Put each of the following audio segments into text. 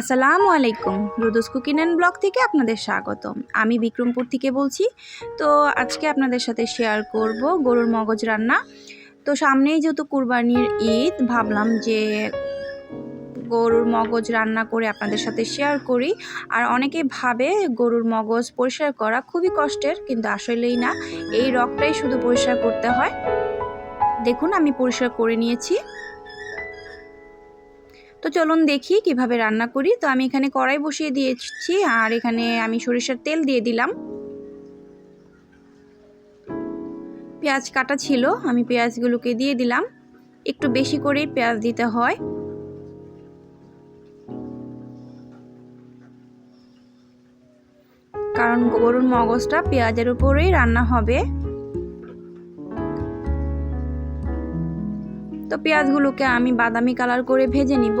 আসসালামু আলাইকুম। রুদুস cooking and blog থেকে আপনাদের স্বাগত। আমি বিক্রমপুর থেকে বলছি। তো আজকে আপনাদের সাথে শেয়ার করব গরুর মগজ রান্না। তো সামনেই যেহেতু কুরবানির ঈদ, ভাবলাম যে গরুর মগজ রান্না করে আপনাদের সাথে শেয়ার করি। আর অনেকে ভাবে গরুর মগজ পরিষ্কার করা খুবই কষ্টের, কিন্তু আসলেই না। এই রকটাই শুধু পরিষ্কার করতে হয়। দেখুন, আমি পরিষ্কার করে নিয়েছি। তো চলুন দেখি কীভাবে রান্না করি। তো আমি এখানে কড়াই বসিয়ে দিয়েছি আর এখানে আমি সরিষার তেল দিয়ে দিলাম। পেঁয়াজ কাটা ছিল, আমি পেঁয়াজগুলোকে দিয়ে দিলাম। একটু বেশি করেই পেঁয়াজ দিতে হয়। কারণ গরুর মগজটা পেঁয়াজের উপরেই রান্না হবে। তো পেঁয়াজগুলোকে আমি বাদামি কালার করে ভেজে নিব।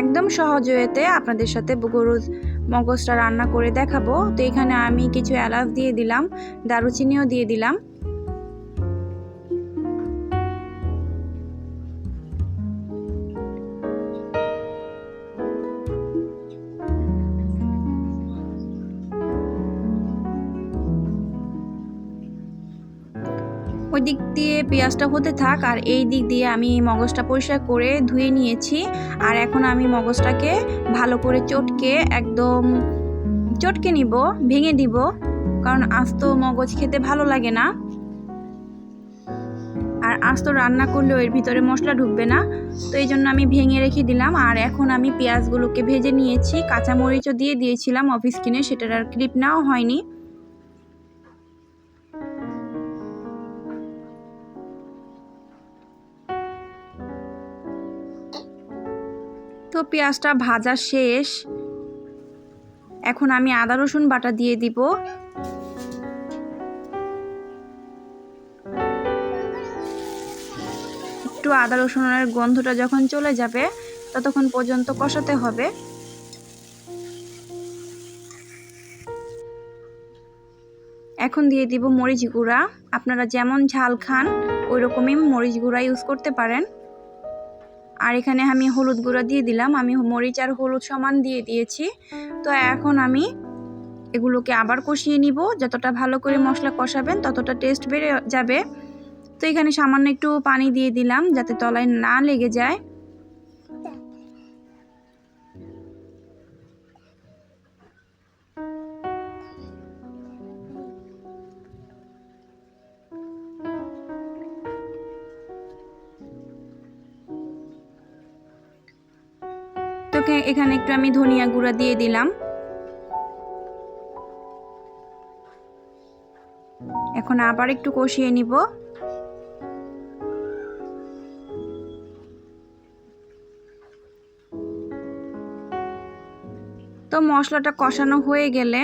একদম সহজ ওয়েতে আপনাদের সাথে গরুর মগজটা রান্না করে দেখাবো। তো এখানে আমি কিছু এলাচ দিয়ে দিলাম, দারুচিনিও দিয়ে দিলাম। ওই দিক দিয়ে পেঁয়াজটা হতে থাক, আর এই দিক দিয়ে আমি মগজটা পরিষ্কার করে ধুয়ে নিয়েছি। আর এখন আমি মগজটাকে ভালো করে চটকে একদম চটকে নিব, ভেঙে দিব কারণ আস্ত মগজ খেতে ভালো লাগে না। আর আস্ত রান্না করলেও এর ভিতরে মশলা ঢুকবে না, তো এই জন্য আমি ভেঙে রেখে দিলাম। আর এখন আমি পেঁয়াজগুলোকে ভেজে নিয়েছি, কাঁচামরিচও দিয়ে দিয়েছিলাম অফিস কিনে, সেটার আর ক্লিপ নেওয়া হয়নি। তো পেঁয়াজটা ভাজা শেষ। এখন আমি আদা, রসুন বাটা দিয়ে দিব। একটু আদা, রসুনের গন্ধটা যখন চলে যাবে, ততক্ষণ পর্যন্ত কষাতে হবে। এখন দিয়ে দিব মরিচ গুঁড়া। আপনারা যেমন ঝাল খান ওই রকমই মরিচ গুঁড়া ইউজ করতে পারেন। আর এখানে আমি হলুদ গুঁড়া দিয়ে দিলাম। আমি মরিচ আর হলুদ সমান দিয়ে দিয়েছি। তো এখন আমি এগুলোকে আবার কষিয়ে নিব। যতটা ভালো করে মশলা কষাবেন, ততটা টেস্ট বেড়ে যাবে। তো এখানে সামান্য একটু পানি দিয়ে দিলাম যাতে তলায় না লেগে যায়। তো এখানে একটু আমি ধনিয়া গুঁড়া দিয়ে দিলাম। এখন আবার একটু কষিয়ে নিব। তো মশলাটা কষানো হয়ে গেলে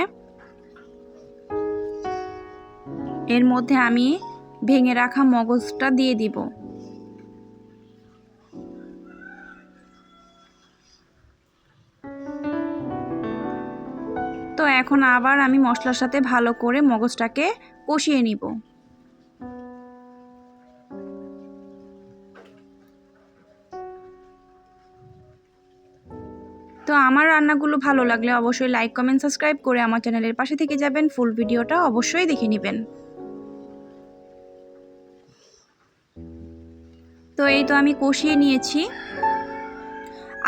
এর মধ্যে আমি ভেঙে রাখা মগজটা দিয়ে দিব। এখন আবার আমি মশলার সাথে ভালো করে মগজটাকে কষিয়ে নিব। তো আমার রান্নাগুলো ভালো লাগলে অবশ্যই লাইক, কমেন্ট, সাবস্ক্রাইব করে আমার চ্যানেলের পাশে থেকে যাবেন। ফুল ভিডিওটা অবশ্যই দেখে নেবেন। তো এই তো আমি কষিয়ে নিয়েছি।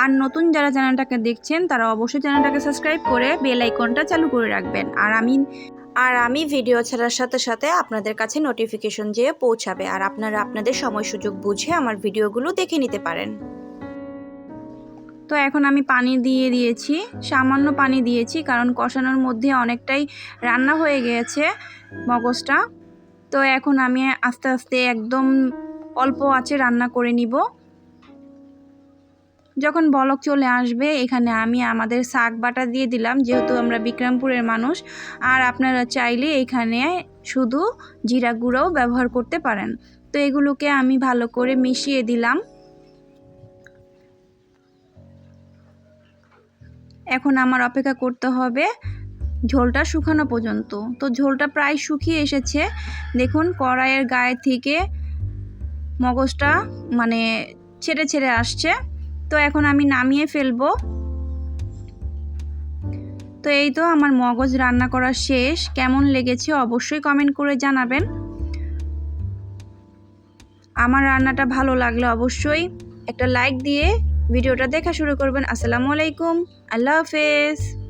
আর নতুন যারা চ্যানেলটাকে দেখছেন, তারা অবশ্যই চ্যানেলটাকে সাবস্ক্রাইব করে বেল আইকনটা চালু করে রাখবেন। আর আমি আর আমি ভিডিও ছাড়ার সাথে সাথে আপনাদের কাছে নোটিফিকেশন যেয়ে পৌঁছাবে আর আপনারা আপনাদের সময় সুযোগ বুঝে আমার ভিডিওগুলো দেখে নিতে পারেন। তো এখন আমি পানি দিয়ে দিয়েছি, সামান্য পানি দিয়েছি, কারণ কষানোর মধ্যে অনেকটাই রান্না হয়ে গিয়েছে মগজটা। তো এখন আমি আস্তে আস্তে একদম অল্প আছে রান্না করে নিব। যখন বলক চলে আসবে, এখানে আমি আমাদের শাক বাটা দিয়ে দিলাম, যেহেতু আমরা বিক্রমপুরের মানুষ। আর আপনারা চাইলে এখানে শুধু জিরা গুঁড়োও ব্যবহার করতে পারেন। তো এগুলোকে আমি ভালো করে মিশিয়ে দিলাম। এখন আমার অপেক্ষা করতে হবে ঝোলটা শুকানো পর্যন্ত। তো ঝোলটা প্রায় শুকিয়ে এসেছে। দেখুন, কড়াইয়ের গায়ে থেকে মগজটা মানে ছেড়ে ছেড়ে আসছে। তো এখন আমি নামিয়ে ফেলব। তো এই তো আমার মগজ রান্না করা শেষ। কেমন লেগেছে অবশ্যই কমেন্ট করে জানাবেন। আমার রান্নাটা ভালো লাগলে অবশ্যই একটা লাইক দিয়ে ভিডিওটা দেখা শুরু করবেন। আসসালামু আলাইকুম। আল্লাহ হাফেজ।